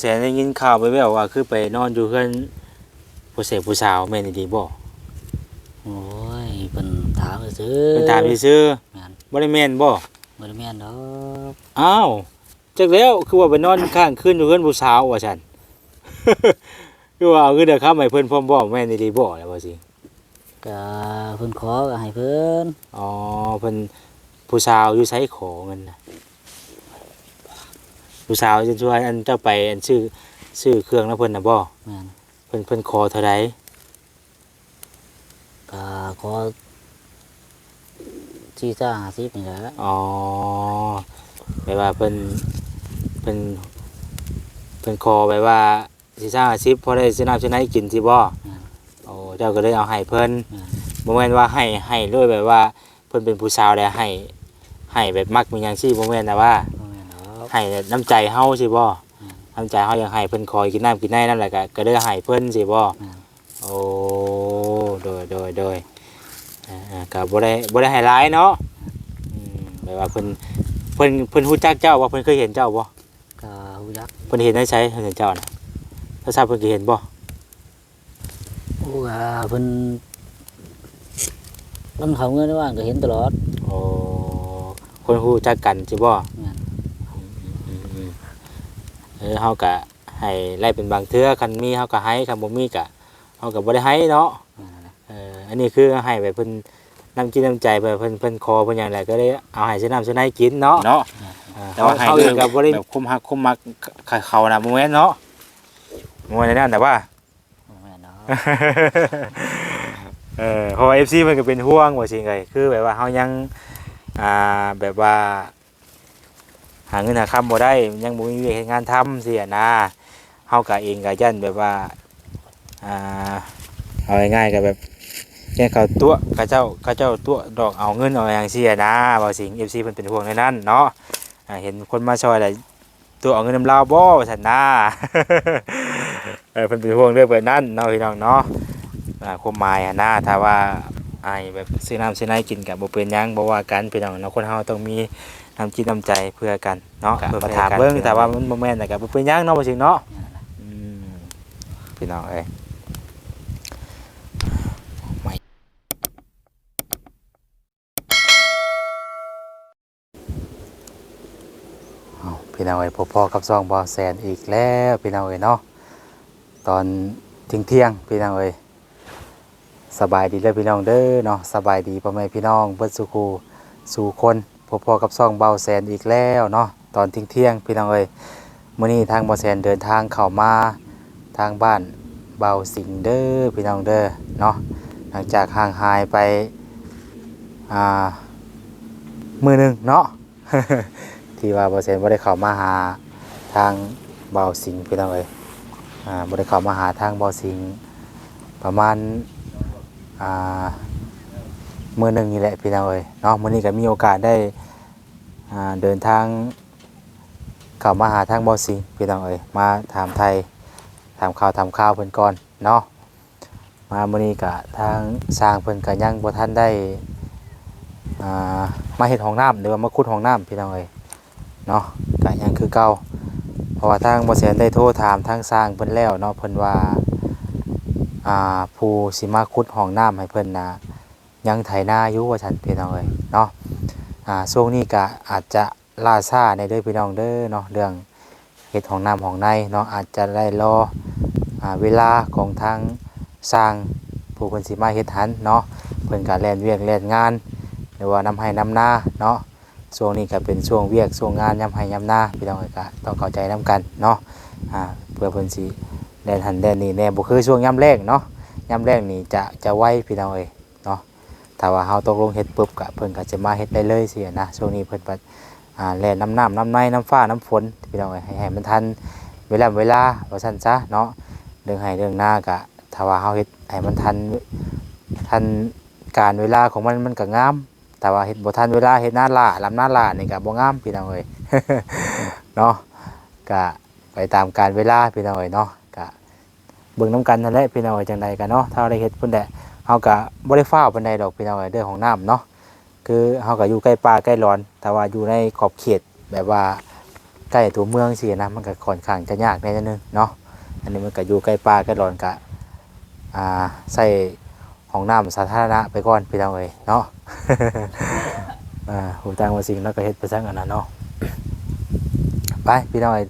แสนได้ยินข่าวไปแว่วว่าคือไปนอนอยู่เพื่อนผู้เสพผู้สาวแม่นดีบ่โอ้ยเพิ่นถามซื่อเป็นตามที่ซื้อแม่นบ่ได้แม่นบ่บ่ได้แม่นดอกอ้าวจักแล้วคือว่าไปนอนข้างคืนอยู่เพื่อนผู้สาวว่าซั่นคือว่าเอาคือเด้อครับให้เพิ่นพร้อมบ่แม่นดีบ่แล้วว่าสิก็เพิ่นขอก็ให้เพิ่นอ๋อเพิ่นผู้สาวอยู่ไสขอเงินน่ะ ผู้สาวจะช่วยอันเจ้าไปอันซื้อซื้อเครื่องแล้วเพิ่นน่ะบ่แม่นเพิ่นเพิ่นขอเท่าใดก็ขอที่จ้า50นี่แหละอ๋อแปลว่าเพิ่นเพิ่นเพิ่นขอไปว่าสิสร้างอาชีพพอได้สิน้ำสิไหนกินสิบ่แม่นโอ้เจ้าก็เลยเอาให้เพิ่นแม่นบ่แม่นว่าให้ให้เลยแบบว่า เพิ่นเป็นผู้สาวแล้วให้ให้แบบมักมีหยังซี่บ่แม่นนะว่าบ่แม่นดอก ให้น้ำใจเฮาสิบ่มน้ำใจเฮาอยากให้เพิ่นคอยกินน้ำกินในนั่นแหละก็ก็เลยให้เพิ่นสิบ่แม่นโอ้โดยโดยโดยอ่าๆก็บ่ได้บ่ได้ให้ร้ายเนาะอืมแบบว่าเพิ่นเพิ่นเพิ่นฮู้จักเจ้าว่าเพิ่นเคยเห็นเจ้าบ่ก็ฮู้จักเพิ่นเห็นได้ใช้เห็นเจ้าน่ะถ้าทราบเพิ่นก็เห็นบ่ โอ้ก็เพิ่นเพิ่นเขาเงินว่างก็เห็นตลอด โอ้คนฮู้จักกันสิบ่แม่นอืมๆ เออเฮาก็ให้ไล่เป็นบางเทื่อคันมีเฮาก็ให้คันบ่มีก็เฮาก็บ่ได้ให้เนาะแม่นนะเอออันนี้คือให้แบบเพิ่นน้ำกินน้ำใจไปเพิ่นเพิ่นคอเพิ่นหยังไดก็เลยเอาให้ซื้อน้ำซื้อในกินเนาะเนาะอ่แต่ว่าให้เฮาเรื่เอองงก็บ่ได้แบบคุมหักคุมมักเขานะบ่แม่นเนาะบ่แม่นในนั้นแต่ว่าบ่แม่นดอกเออเพราะว่า FC มันก็เป็นห่วงว่าสิไงคือแบบว่าเฮายังอ่าแบบว่า หาเงินหาคำบ่ได้ยังบ่มีเวีงานทำสิอะนะเฮาก็เองก็ยันแบบว่าอ่าเอาง่ายๆก็แบบแค่เขาตัวเขาเจ้าเขาเจ้าตัวดอกเอาเงินเอาอย่างเสิอะนะว่าสิง FC เพิ่นเป็นห่วงในนั้นเนาะอ่าเห็นคนมาช่วยแล้ตัวเอาเงินนำลาวบ่ว่าซั่นนะเออเพิ่นเป็นห่วงเรื่องแบบนั้นเนาะพี่น้องเนาะอ่าความหมายอะนะถ้าว่า อายแบบซื้อน้ำซื้อน้ำกินกับบ่เป็นหยังบ่ว่ากันพี่น้องเนาะคนเฮาต้องมีน้ำจิตน้ำใจเพื่อกันเนาะครับเพื่อมาถามเบิ่งแต่ว่ามันบ่แม่นแต่ก็บ่เป็นหยังเนาะบ่จริงเนาะแม่นนะอืมพี่น้องเอ้ยไม่เอาพี่น้องเอ้ยพอๆกับซองบ่แสนอีกแล้วพี่น้องเอ้ยเนาะตอนเที่ยงๆพี่น้องเอ้ย สบายดีเลยพี่น้องเด้อเนาะสบายดีพ่อแม่พี่น้องเบิดสุขูสู่คนพบพอกับซ่องเบาแสนอีกแล้วเนาะตอนเที่ยงพี่น้องเอ้ยมื้อนี้ทางเบาแสนเดินทางเข้ามาทางบ้านเบาสิงเด้อพี่น้องเด้อเนาะหลังจากห่างหายไปอ่ามือหนึงเนาะที่ว่าเบาแสนบ่ได้เข้ามาหาทางเบาสิงพี่น้องเอ้ยอ่าบ่ได้เข้ามาหาทางเบาสิงประมาณ อ่ามือหนึ่งนี่แหละพี่น้องเอ้ยเนาะมื้อนี้ก็มีโอกาสได้อ่าเดินทางเข้ามาหาทางบอสิงพี่น้องเอ้ยมาถามไทยถามข่าวถามข่าวเพิ่นก่อนเนาะมามื้อนี้ก็ทางสร้างเพิ่นก็ยังบ่ทันได้อ่ามาเฮ็ดห้องน้ำหรือว่ามาขุดห้องน้ำพี่น้องเอ้ยเนาะก็ยังคือเก่าเพราะว่าทางบ่แสนได้โทรถามทางสร้างเพิ่นแล้วเนาะเพิ่นว่า อ่าผู้สิมาขุดห้องน้ำให้เพิ่นนะยังไถนาอยู่ว่าฉันพี่น้องเอ้ยเนาะอ่าช่วงนี้ก็อาจจะล่าช้าในเด้อพี่น้องเด้อเนาะเรื่องเฮ็ดห้องน้ำห้องในเนาะอาจจะได้รออ่าเวลาของทางสร้างผู้เพิ่นสิมาเฮ็ดหันเนาะเพิ่นก็แล่นเวียกแล่นงานหรือว่านำให้นำนาเนาะช่วงนี้ก็เป็นช่วงเวียกช่วงงานยำให้ยำนาพี่น้องเอ้ยก็ต้องเข้าใจนํกันเนาะอ่าเพื่อเพิ่นสิ แดนหันแดนนี่แน่บ่คือช่วงย่ำแรกเนาะย่ำแรกนี่จะจะไวพี่น้องเอ้ยเนาะถ้าว่าเฮาตกลงเฮ็ดปุ๊บก็เพิ่นก็จะมาเฮ็ดได้เลยสินะช่วงนี้เพิ่นปัดอ่าแล่นน้ำน้ำน้ำในน้ำฟ้าน้ำฝนพี่น้องเอ้ยให้มันทันเวลาเวลาว่าซั่นซะเนาะเรื่องให้เรื่องหน้าก็ถ้าว่าเฮาเฮ็ดให้มันทันทันการเวลาของมันมันก็งาม แต่ว่าเฮ็ดบ่ทันเวลาเฮ็ดหน้าล่าลำหน้าล่านี่ก็บ่งามพี่น้องเอ้ยเนาะก็ไปตามการเวลาพี่น้องเอ้ยเนาะ เบิ่งน้ำกันนั่นแหละพี่น้องเอ้ยจังใดกันเนาะถ้าได้เฮ็ดพุ่นแหละเฮาก็บ่ได้ฟ้าวปานใดดอกพี่น้องเอ้ยเรื่องของน้ำเนาะคือเฮาก็อยู่ใกล้ป่าใกล้ร้อน แต่ว่าอยู่ในขอบเขตแบบว่าใกล้ตัวเมืองสินะมันก็ค่อนข้างจะยากแน่นนึงเนาะอันนี้มันก็อยู่ใกล้ป่าใกล้หลอนกะอ่าใส่ห้องน้ำสาธารณะไปก่อนพี่น้องเอ้ยเนาะอ่าหูตังว่าสิ่งแล้วก็เฮ็ดไปซังอันนั้นเนาะไปพี่น้องเอ้ย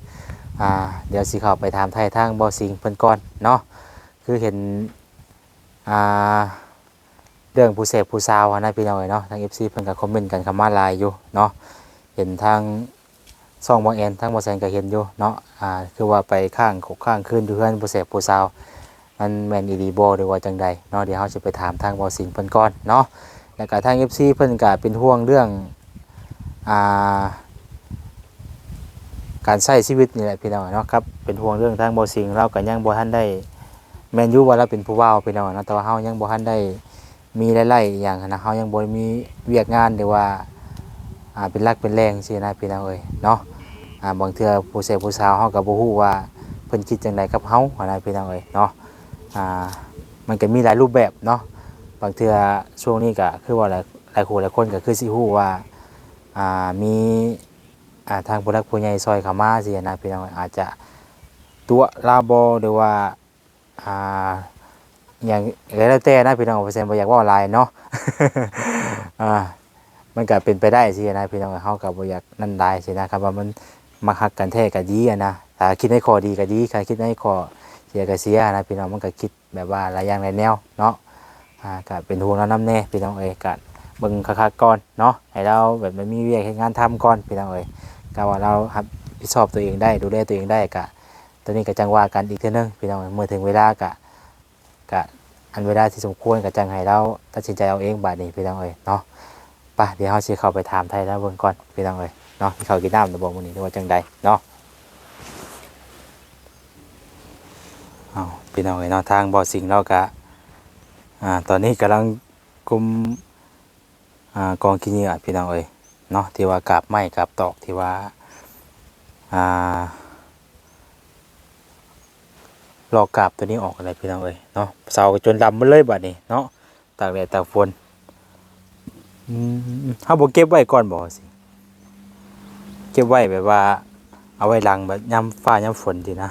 อ่าเดี๋ยวสิเข้าไปถามไทยทางบ่อสิงเพิ่นก่อน เนาะคือเห็นอ่าเรื่องผู้เสพผู้สาวนะพี่น้องเอ้ยเนาะทาง FC เพิ่นก็คอมเมนต์กันเข้ามาลายอยู่เนาะเห็นทางซ่องบ่แอนทางบ่แซนก็เห็นอยู่เนาะอ่าคือว่าไปข้างขกข้างคืนอยู่เฮือนผู้เสพผู้สาวมันแม่นอีหลีบ่หรือว่าจังใดเนาะเดี๋ยวเฮาสิไปถามทางบ่อสิงเพิ่นก่อนเนาะแล้วก็ทาง FC เพิ่นก็เป็นห่วงเรื่องอ่า การใช้ชีวิตนี่แหละพี่น้องเนาะครับเป็นห่วงเรื่องทางบ่สิงเราก็ยังบ่ทันได้แมนยูว่าเราเป็นผู้ว้าพี่น้องเนาะแต่ว่าเฮายังบ่ทันได้มีหลายๆอย่างนะเฮายังบ่มีเวียกงานหรือว่าอ่าเป็นหลักเป็นแรงสินะพี่น้องเอ้ยเนาะอ่าบางเทื่อผู้เสพผู้สาวเฮาก็บ่ฮู้ว่าเพิ่นคิดจังไดกับเฮาหั้นนะพี่น้องเอ้ยเนาะอ่ามันก็มีหลายรูปแบบเนาะบางเทื่อช่วงนี้ก็คือว่าหลายหลายคนหลายคนก็คือสิฮู้ว่าอ่ามี ทางผู้รักผู้ใหญ่ซอยเขามาสินะพี่น้องอาจจะตัวลาบอหรือว่าอ่าอย่างไรแล้วแต่นะพี่น้องเปอร์เซ็นต์บ่อยากว่าลายเนาะอ่ามันก็เป็นไปได้สินะพี่น้องเฮาก็บ่อยากนั่นได้สินะครับว่ามันมักฮักกันแท้ก็ดีนะถ้าคิดในข้อดีก็ดีถ้าคิดในข้อเสียก็เสียนะพี่น้องมันก็คิดแบบว่าหลายอย่างหลายแนวเนาะอ่าก็เป็นห่วงแล้วนำแน่พี่น้องเอ้ยก็เบิ่งคักๆก่อนเนาะให้เราแบบมันมีเวียกเฮ็ดงานทำก่อนพี่น้องเอ้ย ก็ว่าเราครับผิดชอบตัวเองได้ดูแลตัวเองได้กะตัวนี้ก็จังว่ากันอีกเท่านึงพี่น้องเมื่อถึงเวลากะกะอันเวลาที่สมควรกะจังให้เราตัดสินใจเอาเองบาดนี้พี่น้องเอ้ยเนาะไป่ะเดี๋ยวเราสิเข้าไปถามไทยแล้วเบิ่งก่อนพี่น้องเอ้ยเนาะที่เขากินน้ำตะบอกมื้อนี้ว่าจังใดเนาะเอาพี่น้องเอ้ยเนาะทางบ่อสิงเรากะอ่าตอนนี้กำลังกุมอ่ากองขี้เหงื่อพี่น้องเอ้ย เนาะที่ว่ากาบไม้กาบตอกที่ว่าอ่าลอกกาบตัวนี้ออกอะไรพี่น้องเอ้ยเนาะเสาจนดำหมาเลยบัดนี้เนาะตากแดดตากฝนอืมเฮาบ่เก็บไว้ก่อนบ่สิ เก็บไว้แบบว่า เอาไว้ลังแบบยามฟ้ายามฝนสินะ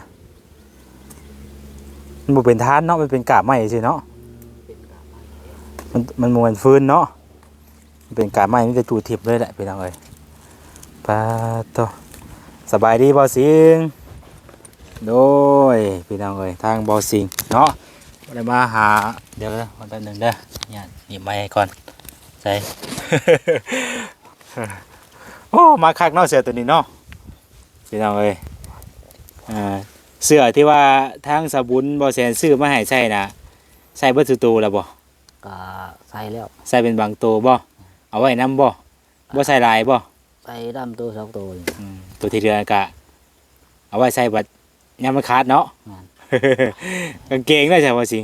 มันเป็นทานเนาะมันเป็นกาบไม้สิเนาะมันมันม่นฟืนเนาะ เป็นการไม้มีแต่จูทิพย์เลยแหละพี่น้องเอ้ยปาโตสบายดีบอสิงโดยพี่น้องเอ้ยทางบอสิงเนาะบ่ได้มาหาเดี๋ยวนะวันหนึ่งเด้อเนี่ยหยิบไม้ให้ก่อนใส่โอ้มาคักเนาะเสือตัวนี้เนาะพี่น้องเอ้ยอ่าเสื้อที่ว่าทางสบุนบอแสนซื้อมาให้ใส่นะใส่เบิดสุตูแล้วบ่ก็ใส่แล้วใส่เป็นบางตัวบ่ เอาไว้น้ำบ่บ่ใส่หลายบ่ใส่ดำตัวสองตัวนี่อืมตัวที่เรือกะ เอาไว้ใส่บัดยามมันขาดเนาะ งาน กางเกงได้ใช่บ่สิ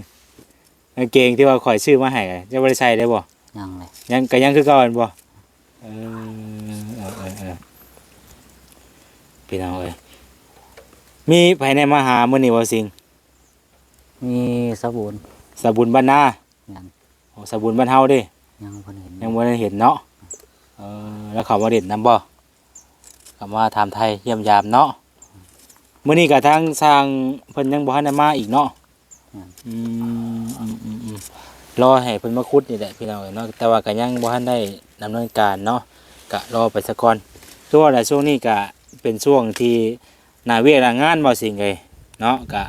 กางเกงที่ว่าข่อยซื้อมาให้จะบ่ได้ใส่ได้บ่ ยังเลยยังก็ยังคือเก่าอันบ่เออเออเออเออพี่น้องเอ้ยมีภายในมาหามื้อนี้บ่สิงมีสบูนสบุญบ้านนายังโอ้สบุญบ้านเฮาเด้ ยังเพิ่นเห็นยังบ่ได้เห็นเนาะเออแล้วเขามาเด่นนำบ่เขามาถามไทยเยี่ยมยามเนาะมื้อนี้ก็ทางสร้างเพิ่นยังบ่ทันได้มาอีกเนาะอืมอืมอืมรอให้เพิ่นมาขุดนี่แหละพี่น้องเอ้ยเนาะแต่ว่าก็ยังบ่ทันได้ดำเนินการเนาะก็รอไปสักก่อนคือว่าแหละช่วงนี้ก็เป็นช่วงที่นาเวียกหน้างานบ่สิ่งเลยเนาะก็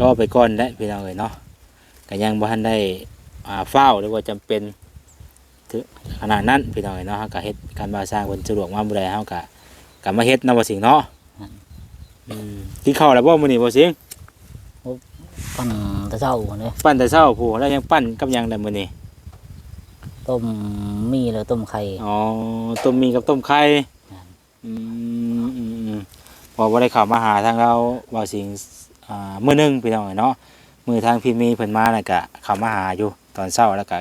รอไปก่อนได้พี่น้องเอ้ยเนาะก็ยังบ่ทันได้อ่าเฝ้าหรือว่าจำเป็น ขนาดนั้นพี่น้องเอ้ยเนาะเฮาก็เฮ็ดการบ่าสร้างเพิ่นสะดวกมาบ่ได้เฮาก็ก็มาเฮ็ดนำบ่สิงเนาะอืมกินข้าวแล้วบ่มื้อนี้บ่สิงปั้นแตะเช้าเลยปั้นแต่เช้าผู้แล้วยังปั้นกับหยังได้มื้อนี้ต้มมีแล้วต้มไข่อ๋อต้มมีกับต้มไข่ครับอืมอืมอืมพอบ่ได้เข้ามาหาทางเราบ่สิงอ่ามื้อหนึงพี่น้องเอ้ยเนาะมื้อทางพี่มีเพิ่นมาน่ะก็เข้ามาหาอยู่ตอนเช้าแล้วก็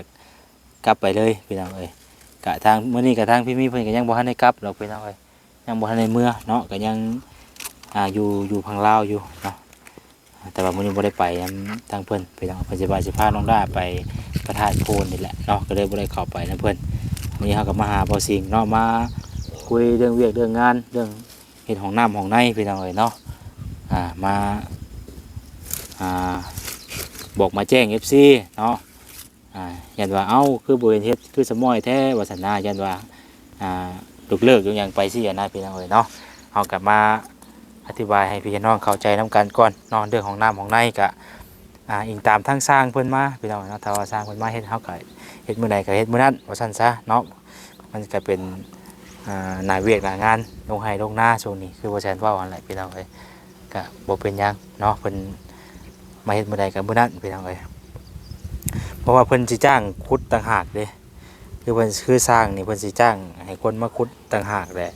กลับไปเลยพี่น้องเอ้ยก็ทางมื้อนี้ก็ทางพี่มีเพิ่นก็ยังบ่ทันได้กลับหรอกพี่น้องเอ้ยยังบ่ทันได้เมื่อเนาะก็ยังอ่าอยู่อยู่พังลาวอยู่เนาะแต่ว่ามื้อนี้บ่ได้ไปนำทางเพิ่นไปทางเพิ่นสิว่าสิพาน้องดาไปประทานโพนนี่แหละเนาะก็เลยบ่ได้เข้าไปนํเพิ่นมื้อนี้เฮาก็มาหาบ่สิงเนาะมาคุยเรื่องเวียกเรื่องงานเรื่องเฮ็ดห้องน้ำห้องในพี่น้องเอ้ยเนาะอ่ามาอ่าบอกมาแจ้ง FC เนาะ อ่ายันว่าเอ้าคือบ่เห็นเฮ็ดคือสมอยแท้วาซั่นนะยันว่าอ่าลูกเลิกอยู่หยังไปสิอะนะพี่น้องเอ้ยเนาะเฮากลับมาอธิบายให้พี่น้องเข้าใจนํกันก่อนนาะเรื่องของน้ำของในก็อ่าอิงตามทางสร้างเพิ่นมาพี่น้องเนาะถ้าว่าสร้างเพิ่นมาเฮ็ดเฮาก็เฮ็ดมื้อใดก็เฮ็ดมื้อนั้นว่าซั่นซะเนาะมันก็เป็นอ่านายเวียกหนางานลงไห้ลงหน้าช่วงนี้คือว่แซนว่าอะไรพี่น้องเอ้ยก็บ่เป็นหยังเนาะเพิ่นมาเฮ็ดมื้อใดก็มื้อนั้นพี่น้องเอ้ย เพราะว่าเพิ่นสิจ้างขุดต่างหากเด้คือเพิ่นคือสร้างนี่เพิ่นสิจ้าง ให้คนมาขุดต่างหากแหละ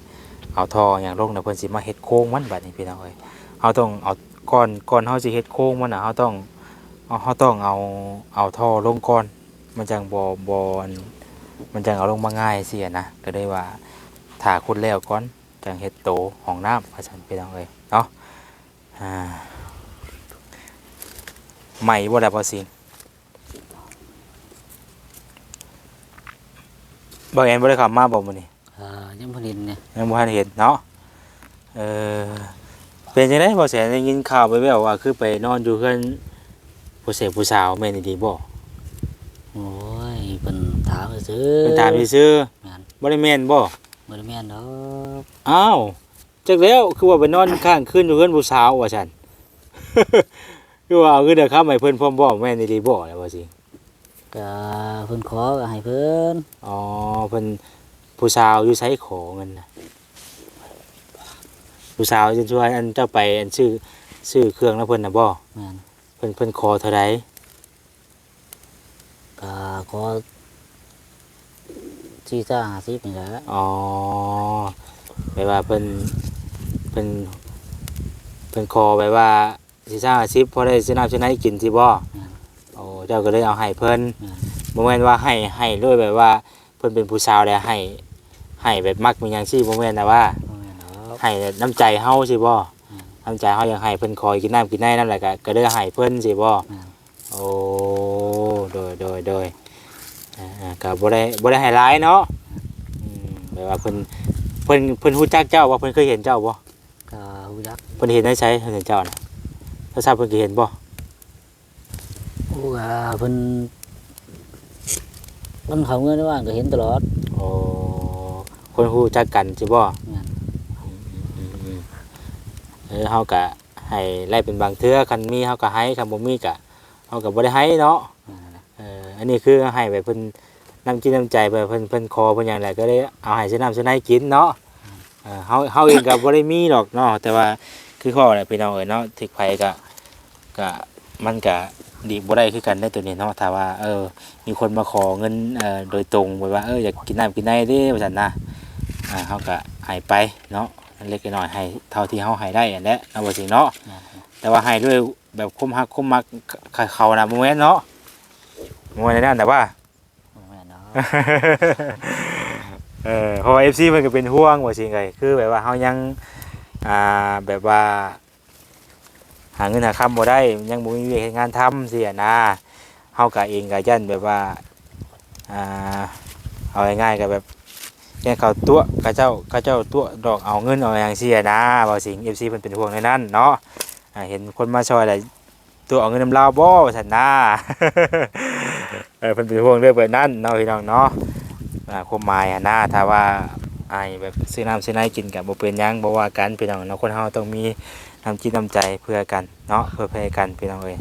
เอาท่ออย่างลงน่ะเพิ่นสิมาเฮ็ดโค้งมันบัดนี้พี่น้องเอ้ยเฮาต้องเอาก่อนก่อนเฮาสิเฮ็ดโค้งมันน่ะเฮาต้องเอาเฮาต้องเอาเอาท่อลงก่อน มันจังบ่บ่อันมันจังเอาลงมาง่ายสิอะนะก็เลยว่าถ้าคุดแล้วก่อนจังเฮ็ดโตห้องน้ำพระสันไปน้องเอ้ยเนาะอ่าใหม่บ่ได้บ่สิง บ่แอนบ่ได้เข้ามาบ่มื้อนี้อ่ายังผลิตเนี่ยยังบ่ทันเห็นเนาะเออเป็นจังได๋บ่แสนได้ยินข่าวไปแว่วว่าคือไปนอนอยู่เพื่อนผู้เสพผู้สาวแม่นอีหลีบ่โอ้ยเป็นถามซื้อเพิ่นตามซื่อแม่นๆบ่ได้แม่นบ่บ่ได้แม่นดอกอ้าวจักแล้วคือว่าไปนอนข้างคืนอยู่เพื่อนผู้สาวว่าซั่นคือว่าเอาคือเด้อครับให้เพิ่นพร้อมบ่แม่นอีหลีบ่แล้วว่าสิ ก็เพิ่นขอก็ให้เพิ่นอ๋อเพิ่นผู้สาวอยู่ไสขอเงินน่ะผู้สาวจะช่วยอันเจ้าไปอันซื้อซื้อเครื่องแล้วเพิ่นน่ะบ่แม่นเพิ่นเพิ่นขอเท่าใดก็ขอสี่จ้าห้าสิบนี่แหละอ๋อแปลว่าเพิ่นเพิ่นเพิ่นขอแบบว่าสิสร้างอาชีพพอได้ซื้อน้ำซื้อไหนกินสิบ่แม่นโอ้ เจ้าก็เลยเอาให้เพิ่นแม่นบ่แม่นว่าให้ให้ด้วยแบบว่าเพิ่นเป็นผู้สาวแล้วให้ให้แบบมักมีหยังซี่บ่แม่นนะว่าบ่แม่นดอกให้น้ำใจเฮาสิบ่อืมน้ำใจเฮาอยากให้เพิ่นคอยกินน้ำกินในนั่นแหละก็ก็เลยให้เพิ่นสิบ่แม่นโอ้โดยโดยโดยอ่าๆก็บ่ได้บ่ได้ให้หลายเนาะอืมแบบว่าเพิ่นเพิ่นเพิ่นฮู้จักเจ้าบ่เพิ่นเคยเห็นเจ้าบ่ก็ฮู้จักเพิ่นเห็นได้ใช้เห็นเจ้าน่ะถ้าทราบเพิ่นก็เห็นบ่ โอ้ก็เพิ่นเพิ่นเขาเงินว่างก็เห็นตลอดโอ้คนฮู้จักกันสิบ่แม่นอืมเออเฮาก็ให้ไล่เป็นบางเทื่อคันมีเฮาก็ให้คันบ่มีก็เฮาก็บ่ได้ให้เนาะแม่นนะเอออันนี้คือให้ไปเพิ่นน้ำจิตน้ำใจไปเพิ่นเพิ่นคอเพิ่นหยังไงก็ได้เอาให้ซื้อน้ำซื้อให้กินเนาะเออเฮาเฮาเองก็บ่ได้มีหรอกเนาะแต่ว่าคือข้อน่ะพี่น้องเอ้ยเนาะถึกไผก็ก็มันก็ ดีบ่ได้คือกันในตัวนี้เนาะถ้าว่าเออ มีคนมาขอเงินเอ่อโดยตรงแบบว่าเอออยากกินน้ำกินในเด้ว่าซั่นนะอ่าเฮาก็ให้ไปเนาะเล็กน้อยให้เท่าที่เฮาให้ได้อันนี้เอาบ่สิเนาะแม่นแต่ว่าให้ด้วยแบบคมฮักคมมักเขาเขานะโมเมนเนาะโมเมนนั่นแต่ว่าบ่แม่นดอกเออเพราะว่าเอฟซีมันก็เป็นห่วงว่าสิไงคือแบบว่าเฮายังอ่าแบบว่า หาเงินหาคำบ่ได้ ยังบ่มีเวีงานทำสิอะนะเฮาก็เองก็ยันแบบว่าอ่าเอาง่ายๆก็แบบแค่เขาตัวเขาเจ้าเขาเจ้าตัวดอกเอาเงินเอาอย่างเสียนะว่าสิง FC เพิ่นเป็นห่วงในนั้นเนาะอ่าเห็นคนมาช่วยได้ตัวเอาเงินนำลาวบ่ว่าซั่นนะเออเพิ่นเป็นห่วงเรื่องแบบนั้นเนาะพี่น้องเนาะอ่าความหมายอะนะถ้าว่าไอแบบซื้อน้ำซื้อไนกินกับบ่เป็นหยังบ่ว่ากันพี่น้องเนาะคนเฮาต้องมี น้ำจิตน้ำใจเพื่อกันเนาะเพื่อแพ้กันพี่น้องเอ้ย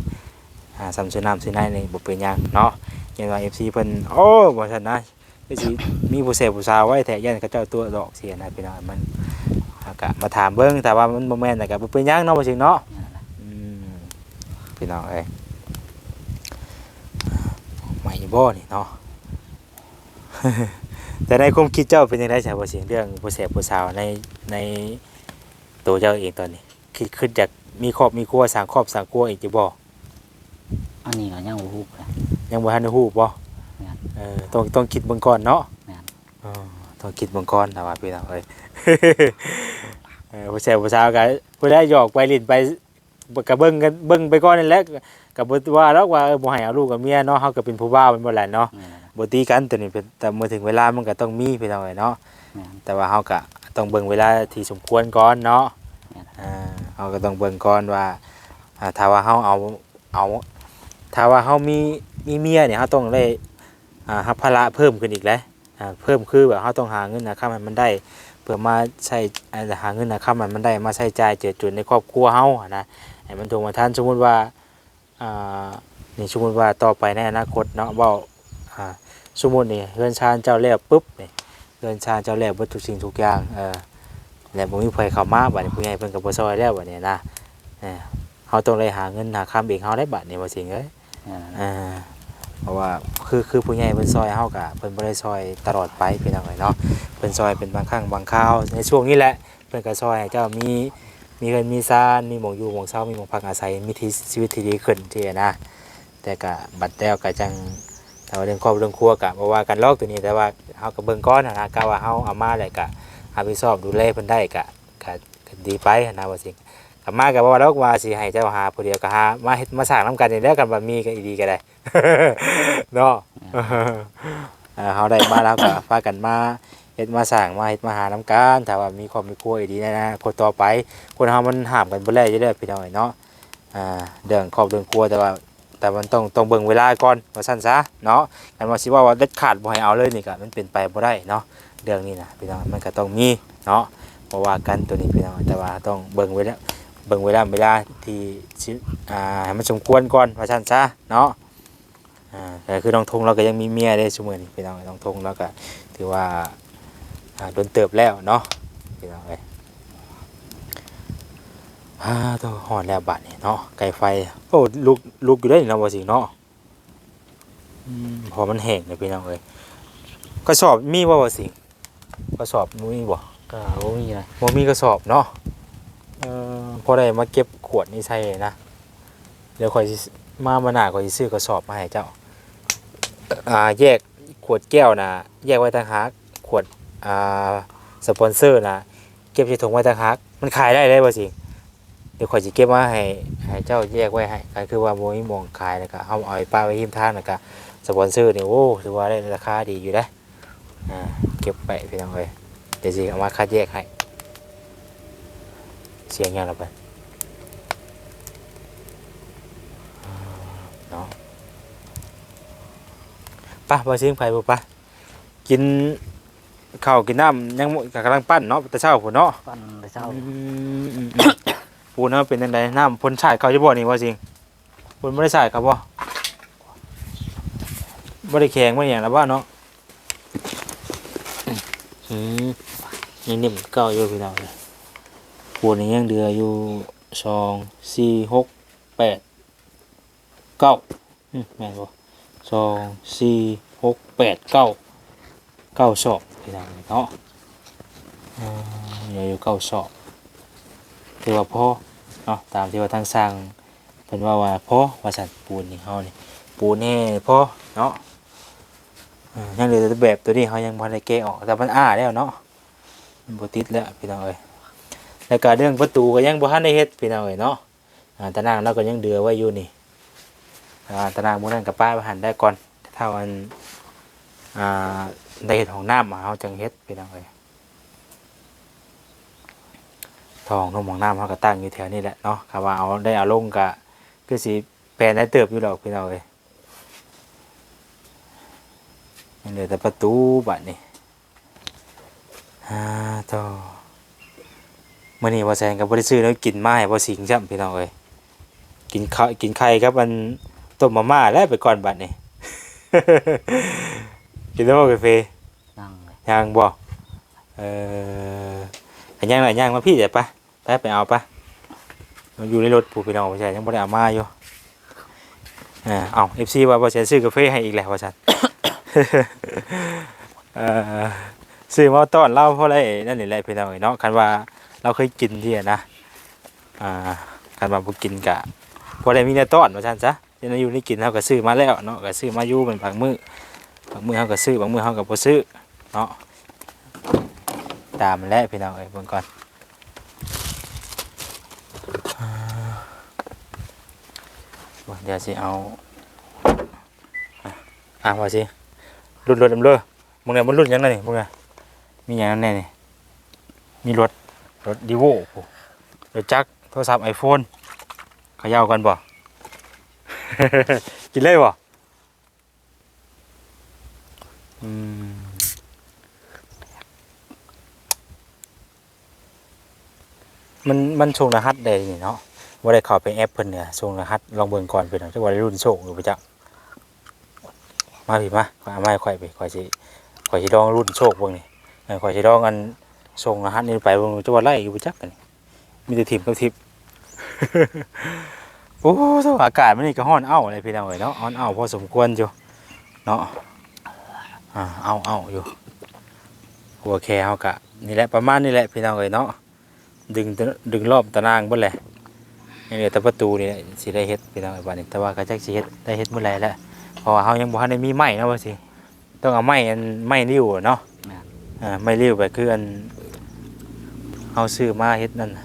อ่าสำซื้อน้ำซื้อไนนี่บ่เป็นหยังเนาะย่างว่า FC เพิ่นโอ้บ่ซั่นนะคือสิมีผู้เสพผู้สาวไว้แท้ยันเขาเจ้าตัวดอกเสียนะพี่น้องมันก็มาถามเบิ่งแต่ว่ามันบ่แม่นแต่ก็บ่เป็นหยังเนาะบ่สิเนาะแม่นนะอืมพี่น้องเอ้ยไม่บ่นี่เนาะแต่ในความคิดเจ้าเป็นยังไงสาวบ่เสียงเรื่องผู้เสพผู้สาวในในตัวเจ้าเองตอนนี้ คิดขึ้นจากมีครอบมีครัวสร้างครอบสร้างครัวอีกจะบ่อันนี้ก็ยังบ่ฮู้เลย ยังบ่ทันได้ฮู้บ่แม่น เออต้องต้องคิดเบิ่งก่อนเนาะแม่นอ๋อต้องคิดเบิ่งก่อนถ้าว่าพี่น้องเอ้ย เออผู้เสพผู้สาวก็ผู้ได้หยอกไปลิ้นไปก็เบิ่งกันเบิ่งไปก่อนนั่นแหละก็บ่ว่าหรอกว่าเออบ่ให้เอาลูกกับเมียเนาะเฮาก็เป็นผู้บ่าวเป็นบ่แหละเนาะ แม่นนะบ่ตีกันตัวนี้เป็นแต่เมื่อถึงเวลามันก็ต้องมีพี่น้องเอ้ยเนาะแม่นแต่ว่าเฮาก็ต้องเบิ่งเวลาที่สมควรก่อนเนาะ อ่าเฮาก็ต้องเบิ่งก่อนว่าอ่าถ้าว่าเฮาเอาเอาถ้าว่าเฮามีมีเมียเนี่ยเฮาต้องได้อ่ารับภาระเพิ่มขึ้นอีกแล้วอ่าเพิ่มคือแบบเฮาต้องหาเงินนะค่ามันมันได้เพื่อมาใช้อ่าหาเงินนะค่ามันมันได้มาใช้จ่ายเจือจุนในครอบครัวเฮาอะนะให้มันถูกมาทันสมมุติว่าอ่านี่สมมุติว่าต่อไปในอนาคตเนาะเว้าอ่าสมมุตินี่เฮือนชานเจ้าแล้วปุ๊บนี่เดินชาเจ้าแรกวัตถุกสิ่งทุกอย่างเออ แล้วบ่มีไผเข้ามาบัดนี้ผู้ใหญ่เพิ่นก็บ่ซอยแล้วบัดนี้นะเออเฮาต้องเลยหาเงินหาค้ำเองเฮาได้บัดนี้บ่สิงเอ้ยอ่าเออเพราะว่าคือคือผู้ใหญ่เพิ่นซอยเฮาก็เพิ่นบ่ได้ซอยตลอดไปพี่น้องเอ้ยเนาะเพิ่นซอยเป็นบางครั้งบางคราวในช่วงนี้แหละเพิ่นก็ซอยให้เจ้ามีมีเงินมีซานมีหมองอยู่หมองเช้ามีหมองพักอาศัยมีที่ชีวิตที่ดีขึ้นที่นะ แต่ก็บัดแล้วก็จังแต่ว่าเรื่องครอบเรื่องครัวกะบ่ว่ากันลอกตัวนี้แต่ว่าเฮาก็เบิ่งก้อนนะนะกะว่าเฮาเอามาแล้วก็ รับผิดชอบดูแลเพิ่นได้ก็ก็ก็ดีไปนะว่าสิกลับมาก็บ่ว่าดอกว่าสิให้เจ้าหาผู้เดียวก็หามาเฮ็ดมาสร้างนํกันนี่แล้วกันว่มีก็อีดีก็ได้ เนาะเออเฮาได้มาแล้วก็พากันมาเฮ็ดมาสร้างมาเฮ็ดมาหานํกันถ้าว่ามีครอบมีครัวอีดีในอนะคนต่อไป คนเฮามันห้ามกันบ่ได้อยู่แล้วพี่น้องเนาะอ่าเรื่องครอบเรื่องครัวแต่ว่าแต่มันต้องต้องเบิ่งเวลาก่อนว่าซั่นซะเนาะกันว่าสิว่าว่าเด็ดขาดบ่ให้เอาเลยนี่ก็มันเป็นไปบ่ได้เนาะ เรื่องนี้นะพี่น้องมันก็ต้องมีเนาะบ่ว่ากันตัวนี้พี่น้องแต่ว่าต้องเบิ่งเวลาเบิ่งเวลาเวลาที่อ่าให้มันสมควรก่อนว่าซั่นซะเนาะอ่าแต่คือน้องทงเราก็ยังมีเมียได้ซุมื้อนี้พี่น้องน้องทงเราก็ถือว่าอ่าโดนเติบแล้วเนาะพี่น้องเอ้ยอ่าตัวหอนแล้วบัดนี้เนาะไก่ไฟโอ้ลุกลุกอยู่ได้นี่นาะว่สิเนาะอืมพอมันแห้งเลยพี่น้องเอ้ยกระสอบมีบ่ว่าสิ กระสอบมีบ่ก็บ่มีอะไรบ่มีกระสอบเนาะเอ่อพอได้มาเก็บขวดนี่ใส่นะเดี๋ยวข่อยสิมามาหน้าข่อยสิซื้อกระสอบมาให้เจ้าอ่าแยกขวดแก้วนะแยกไว้ต่างหากขวดอ่าสปอนเซอร์นะเก็บใส่ถุงไว้ต่างหากมันขายได้เลยบ่สิเดี๋ยวข่อยสิเก็บมาให้ให้เจ้าแยกไว้ให้ก็คือว่าบ่มีหม่องขายแล้วก็เฮาเอาไปป้าไว้หิมทางแล้วก็สปอนเซอร์นี่โอ้ถือว่าได้ราคาดีอยู่เด้ออ่า เก็บไปพี่น้องเอ้ยเดี๋ยวสิเอามาคัดแยกให้ เสียงยังละไปเนาะไป่ะมาเสียงไฟบุปะกินข้าวกินน้ำยังบ่กำลังปั้นเนาะแต่เช้าผมเนาะปั้นแต่เช้าอืมอืมอืมปูเนาะเป็นยังไงน้ำพ่นชายเขาจะบ่นี่ว่าจริงพ่นไม่ได้ชายครับบ่ไม่ได้แข็งไม่ได้อย่างแล้วว่าเนาะอืม ยังนิ่มเก้าอยู่พี่น้องเลยปูนี่ยังเดืออยู่สองสี่หกแปดเก้าแม่นบ่สองสี่หกแปดเก้าเก้าสอบพี่น้องเนาะอ่าเหลืออยู่เก้าสอบถือว่าพ่อเนาะตามที่ว่าทางสร้างเพิ่นว่าว่าพ่อว่าสันปูนนี่เฮานี่ปูนนี่พ่อเนาะยังเหลือแต่แบบตัวนี้เฮายังบ่ได้แกะออกแต่มันอ้าแล้วเนาะ บติดแล้วพี่น้องเอ้ยแล้วก็เรื่องประตูก็ยังบ่ทันได้เฮ็ดพี่น้องเอ้ยเนาะอ่าตารางเราก็ยังเดือไว้อยู่นี่อ่าตารางมื้อนั้นก็ป้าไปหันได้ก่อนถ้าวันอ่าได้เฮ็ดห้องน้ำมาเฮาจังเฮ็ดพี่น้องเอ้ยทองนมห้องน้ำเฮาก็ตั้งอยู่แถวนี้แหละเนาะถ้าว่าเอาได้เอาลงก็คือสิแปลนได้เติบอยู่ดอกพี่น้องเอ้ยยังเหลือแต่ประตูบัดนี้ อ่าต่อมื่อนี้ว่าแซงกับบริซื้อแล้วกินไม้บ่สิงจ้ำพี่น้องเอ้ยกินข้าวกินไข่ครับมันต้มมาม่าแล้วไปก่อนบัดนี้ กินแล้วบ่กาแฟนั่งเลยย่างบ่เอออันย่างหน่อยย่างมาพี่เดี๋ยวปะไปไปเอาปะมันอยู่ในรถผู้พี่น้องบ่ใช่ยังบ่ได้เอามาอยู่อ่าเอา FC ว่าบ่ใช่ซื้อกาแฟให้อีกแล้วว่าซั่นเอ่อ ซื้อมาต้อนเล่าเพราะอะไรนั่นนี่แหละพี่น้องเอ้เนาะคันว่าเราเคยกินที่อะนะอ่าการมาบุกินกะพอได้มีเนื้อต้อนมาชันซะเดี๋ยวเราอยู่นี่กินเขาก็ซื้อมาแล้วเนาะก็ซื้อมาอยู่เป็นบางมือบางมือเขาก็ซื้อบางมือเขาก็บ่ซื้อเนาะตามแหละพี่น้องเอ้ยเบิ่งก่อนเดี๋ยวสิเอาอะอะว่าสิรุ่นรถดำเด้อมึงเนี่ยมันรุ่นยังไงมึงเนี่ย มีหยังแน่นี่มีรถรถดีโวรถจักรโทรศัพท์ไอโฟนขย่ากันบ่ กินเลยบ่อืมมันมันส่งรหัสได้นี่เนาะว่าได้เข้าไปแอปเพิ่นเนี่ยส่งรหัสลองเบิ่งก่อนเพิ่นเนาะจักว่าได้รุ่นโชคหรือบ่จักมาพี่มาข่อยเอาไม้ข่อยไปข่อยสิข่อยสิลองรุ่นโชคเบิ่งนี่ ข่อยสิลองอันส่งรหัสนี้ไปบิ่งจักว่าไล่อยู่บ่จักกันมีแต่ทิมกับทิมโอ้สภาพอากาศมันนี่ก็ฮ้อนเอ้าเลยพี่น้องเอ้ยเนาะฮ้อนเอ้าพอสมควรอยู่เนาะอ่าเอาเอาอยู่หัวแคเฮากะนี่แหละประมาณนี้แหละพี่น้องเอ้ยเนาะดึงดึงรอบตารางเบิดแหละนี่เหลือแต่ประตูนี่แหละสิได้เฮ็ดพี่น้องเอ้ยบัดนี้แต่ว่าก็จักสิเฮ็ดได้เฮ็ดมื้อไรแล้วเพราะว่าเฮายังบ่ทันได้มีไม้เนาะว่าสิต้องเอาไม้อันไม้ริ้วเนาะ อ่าไม้ริ้วไปคืออันเฮาซื้อมาเฮ็ดนั่นน่ะ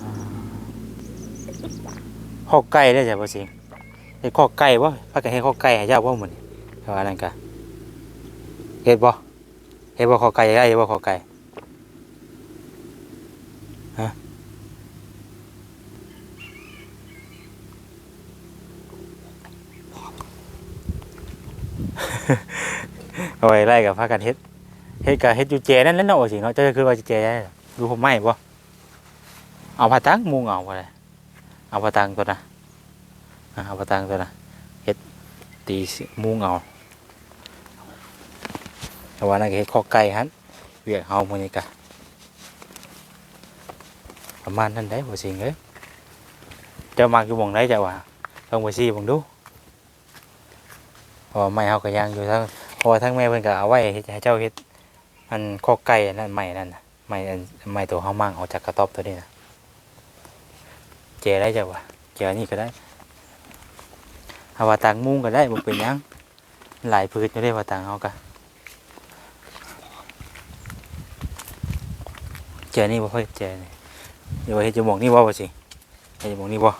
อ่าขอกไก่ได้จ้ะบ่สิเฮ็ดขอกไก่บ่พากันเฮ็ดขอกไก่ให้เจ้าบ่มื้อนี้เท่าอันนั้นกะเฮ็ดบ่เฮ็ดบ่ขอไก่ได้เฮ็ดบ่ขอไก่ฮะ เอาไว้ไล่กับพากันเฮ็ดเฮ็ดกับเฮ็ดอยู่แจนั่นแหล้วเนาะว่าสิเนาะเจ้าคือว่าจะแจได้ดูผมไหม้บ่เอาผ้าตังมุงเอาบ่ได้เอาผ้าตังตัวน่ะอะเอาผ้าตังตัวน่ะเฮ็ดตีมุงเอาแต่ว่านั่นก็เฮ็ดข้อไก่ฮันเวียกเฮามื้อนี้กะประมาณนั้นได้บ่สิงเอ้ยเจ้ามักอยู่หม่องใดเจ้าว่าต้องไปซี่เบิ่งดูเพราะว่าไม้เฮาก็ยังอยู่ทั้ง ราะว่าทั้งแม่เพิ่นก็เอาไว้เฮ็ดให้เจ้าเฮ็ดอันข้อไก่อันนั้นไม้นั่นน่ะไม้อันไม้ตัวเฮามั่งออกจากกระต๊อบตัวนี้นะเจได้เจ้าว่าเจอนนี้ก็ได้เอาว่าตางมุงก็ได้บ่เป็นหยังหลายพืชอยู่เด้ว่าตางเฮาก็เจอนี่บ่ค่อยเจอนี่เดี๋ยวเฮ็ดจมูกนี่บ่ว่าสิเฮ็ดจมูกนี่บ่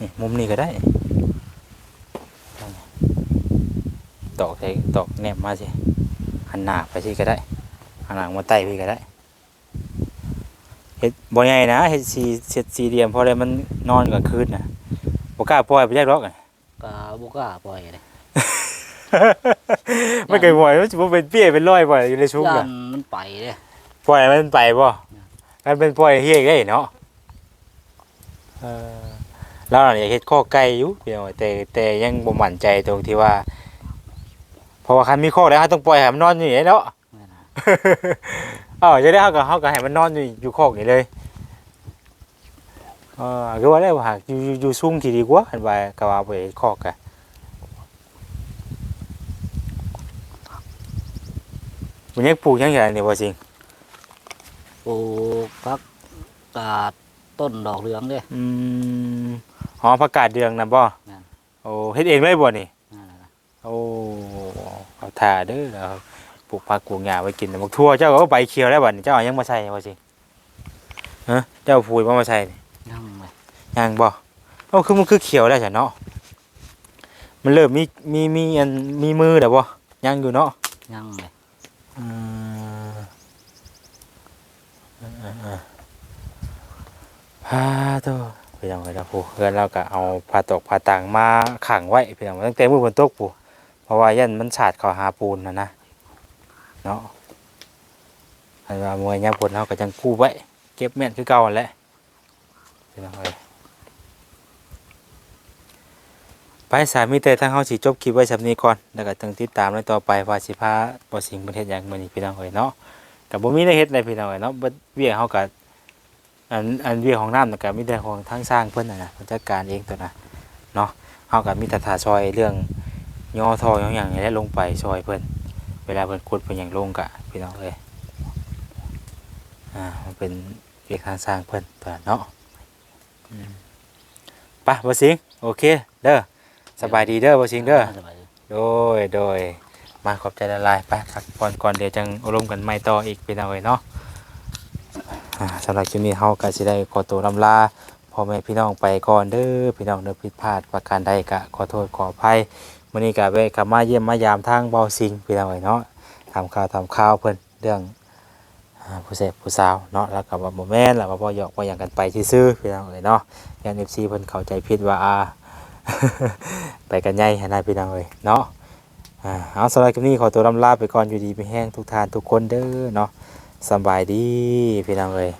นี่มุมนี้ก็ได้ตอกใส่ตอกแนบมาสิหันหน้าไปสิก็ได้หันหลังมาใต้พี่ก็ได้เฮ็ดบ่ใหญ่นะเฮ็ดสีเสร็จสี่เหลี่ยมพอได้มันนอนกลางคืนน่ะบ่กล้าปล่อยไปแยกหรอกอะก็บ่กล้าปล่อยเลยไม่เคยปล่อยมันสิบ่เป็นเปี้ยเป็นร้อยบ่อยู่ในชุกย่าน่ะนมันไปเด้ปล่อยมันไปบ่มันเป็นปล่อยเฮียได้เนาะเออเราน่ะอยากเฮ็ดข้อไก่อยู่พี่น้องแต่แต่ยังบ่มั่นใจตรงที่ว่า เพราะว่าคันมีข้อแล้วเราต้องปล่อยให้มันนอนอยู่นี่เนาะแม่นอะเออจะได้เฮาก็เฮาก็ให้มันนอนอยู่อยู่คอกนี่เลยเออคือว่าได้ว่าหากอยู่อยู่อยู่สูงสิดีกว่าอันว่าก็ว่าไปเฮ็ดคอกกะมันยังปลูกยังไงนี่บ่จริงปลูกผักกาดต้นดอกเหลืองเด้อืมอ๋อผักกาดเดืองนะบ่นั่นโอ้เฮ็ดเองเลยบ่นี่นั่นแหละนะโอ้เอา ท่าเด้อแล้วปลูกผักปลูกหญ้าไว้กินแต่บักทั่วเจ้าก็เอาใบเขียวแล้วบัดนี้เจ้าเอาหยังมาใส่บ่สิฮะเจ้าเอาปุ๋ยมามาใส่นี่ยังเลยยังบ่เอ้าคือมันคือเขียวแล้วจ้ะเนาะมันเริ่มมีมีมีอันมีมือแล้วบ่ยังอยู่เนาะยังเลยอืมอ่าๆฮ่าโตพี่น้องเอ้ยนะผู้เพื่อนเราก็เอาผ้าตกผ้าต่างมาขังไว้พี่น้องตั้งแต่มื้อบนตกผู้ เพราะว่ายันมันสาดเข้าหาปูนนะนะเนาะอันว่ามวยยามฝนเฮาก็จังกู้ไว้ เก็บแม่นคือเก่าแหละพี่น้องเอ้ยไปสามีแต่ทางเฮาสิจบคลิปไว้สำนี้ก่อนแล้วก็ต้องติดตามในต่อไปว่าสิพาบ่สิงประเทศหยังมื้อนี้พี่น้องเอ้ยเนาะก็บ่มีได้เฮ็ดอะไรพี่น้องเอ้ยเนาะเบิดเวียกเฮาก็อันอันเวียกของน้ำน่ะก็มีแต่ของทางสร้างเพิ่นน่ะนะจัดการเองตัวนะเนาะเฮาก็มีแต่ท่าซอยเรื่อง ย่อท่อย่อหยังนี่แหละลงไปซอยเพิ่นเวลาเพิ่นขุดเพิ่นหยังลงก็พี่น้องเอ้ยอ่ามันเป็นเวียกทางสร้างเพิ่นตัวน่ะเนาะอืมไปบ่สิงโอเคเด้อสบายดีเด้อบ่สิงเด้อสบายดีโดยโดยมาขอบใจละลายไปพักผ่อนก่อนเดี๋ยวจังอารมณ์กันไม่ต่ออีกเป็นเอาไว้เนาะอ่าสำหรับคลิปนี้เฮาก็สิได้ขอตัวลำลาพ่อแม่พี่น้องไปก่อนเด้อพี่น้องเด้อผิดพลาดประการใดก็ขอโทษขออภัย มื้อนี้ก็แวะเข้ามาเยี่ยมมายามทางเบาสิงพี่น้องเอ้ยเนาะทำข่าวทำข่าวเพิ่นเรื่องผู้เสพผู้สาวเนาะแล้วก็ว่าบ่แม่นแล้วก็บ่หยอกบ่หยังกันไปซื่อพี่น้องเอ้ยเนาะยัน FC เพิ่นเข้าใจผิดว่าอาไปกันใหญ่นน่ะพี่น้องเอ้ยเนาะเอาสำหรับคลิปนี้ขอตัวลำลาไปก่อนอยู่ดีมีแห้งทุกท่านทุกคนเด้อเนาะสบายดีพี่น้องเอ้ย